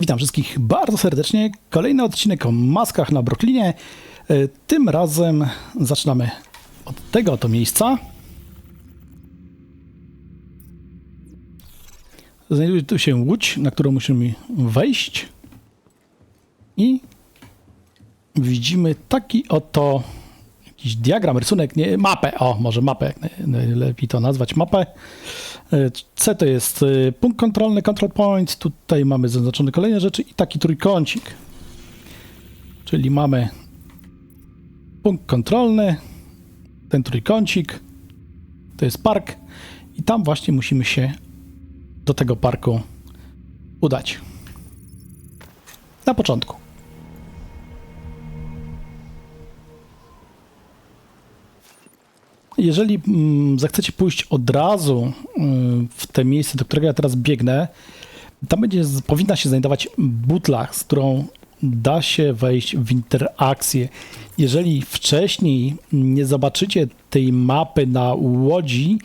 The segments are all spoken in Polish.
Witam wszystkich bardzo serdecznie. Kolejny odcinek o maskach na Brooklynie. E, Tym razem zaczynamy od tego oto miejsca. Znajduje tu się łódź, na którą musimy wejść. I widzimy taki oto jakiś diagram, rysunek, nie, mapę, o, może mapę, najlepiej to nazwać, mapę. E, C to jest e, punkt kontrolny, control point, tutaj mamy zaznaczone kolejne rzeczy i taki trójkącik. Czyli mamy punkt kontrolny, ten trójkącik, to jest park i tam właśnie musimy się do tego parku udać. Na początku. Jeżeli mm, zechcecie pójść od razu mm, w te miejsce, do którego ja teraz biegnę, tam będzie, powinna się znajdować butla, z którą da się wejść w interakcję. Jeżeli wcześniej nie zobaczycie tej mapy na łodzi,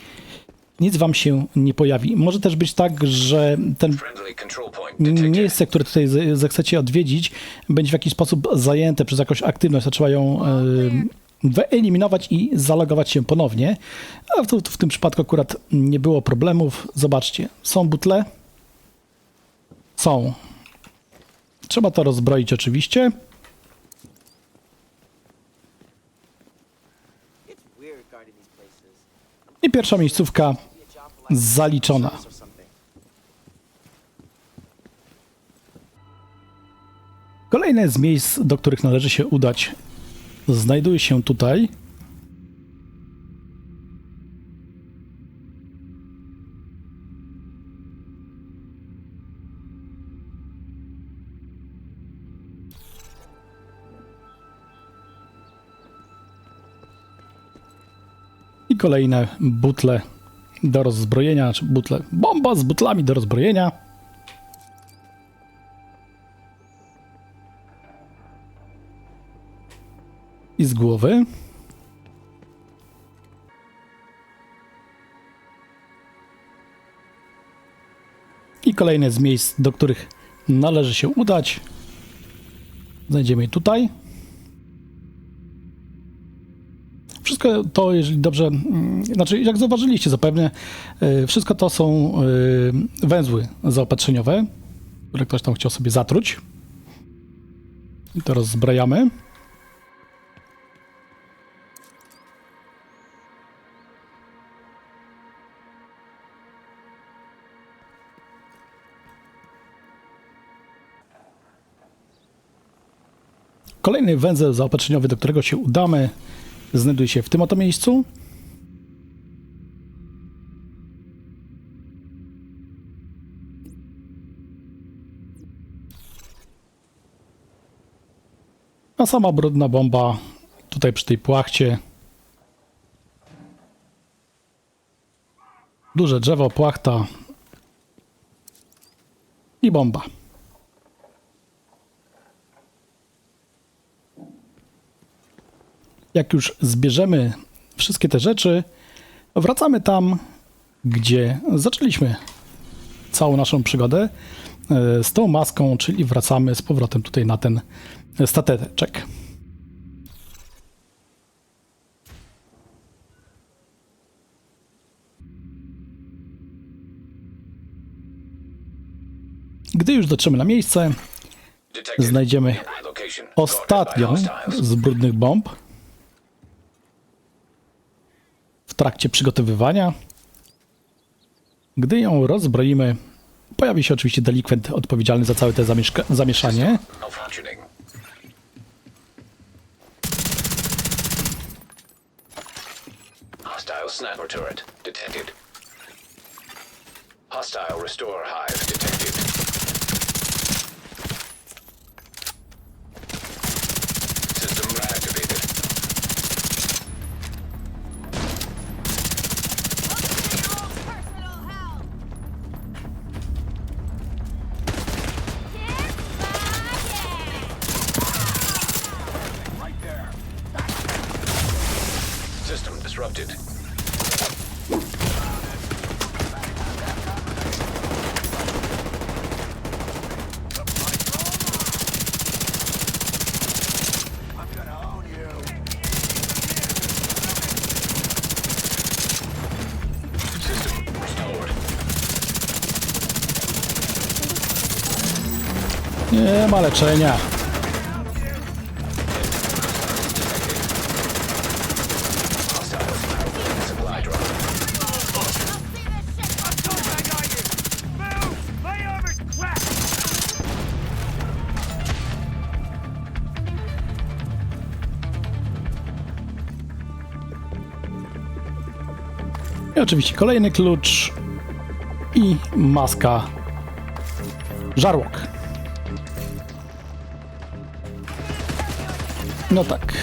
nic wam się nie pojawi. Może też być tak, że ten miejsce, które tutaj ze- zechcecie odwiedzić, będzie w jakiś sposób zajęte przez jakąś aktywność, a trzeba ją e, wyeliminować i zalogować się ponownie. A w, w tym przypadku akurat nie było problemów. Zobaczcie, są butle? Są. Trzeba to rozbroić oczywiście. I pierwsza miejscówka zaliczona. Kolejne z miejsc, do których należy się udać, znajduje się tutaj. I kolejne butle do rozbrojenia, czy butle, bomba z butlami do rozbrojenia. I z głowy. I kolejne z miejsc, do których należy się udać. Znajdziemy tutaj. Wszystko to, jeżeli dobrze, mm, znaczy jak zauważyliście zapewne, y, wszystko to są y, węzły zaopatrzeniowe, które ktoś tam chciał sobie zatruć. I to rozbrajamy. Kolejny węzeł zaopatrzeniowy, do którego się udamy, znajduje się w tym oto miejscu. A sama brudna bomba tutaj przy tej płachcie. Duże drzewo, płachta i bomba. Jak już zbierzemy wszystkie te rzeczy, wracamy tam, gdzie zaczęliśmy całą naszą przygodę e, z tą maską, czyli wracamy z powrotem tutaj na ten stateczek. Gdy już dotrzemy na miejsce, znajdziemy ostatnią z brudnych bomb w trakcie przygotowywania. Gdy ją rozbroimy, pojawi się oczywiście delikwent odpowiedzialny za całe to zamieszanie. Hostile sniper turret detected. Hostile restore hive detected. System disrupted. Nie ma leczenia. Oczywiście kolejny klucz i maska żarłok. No tak,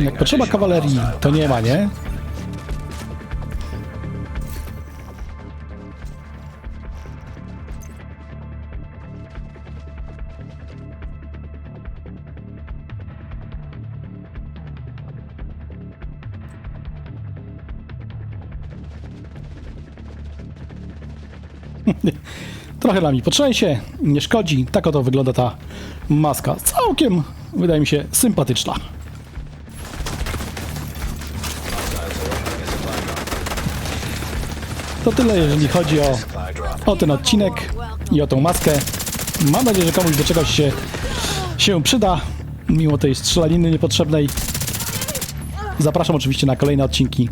jak potrzeba kawalerii, to nie ma, nie? Trochę nami potrzęsie, nie szkodzi. Tak oto wygląda ta maska. Całkiem, wydaje mi się, sympatyczna. To tyle, jeżeli chodzi o, o ten odcinek i o tą maskę. Mam nadzieję, że komuś do czegoś się, się przyda, mimo tej strzelaniny niepotrzebnej. Zapraszam oczywiście na kolejne odcinki.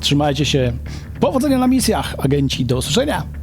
Trzymajcie się. Powodzenia na misjach, agenci. Do usłyszenia.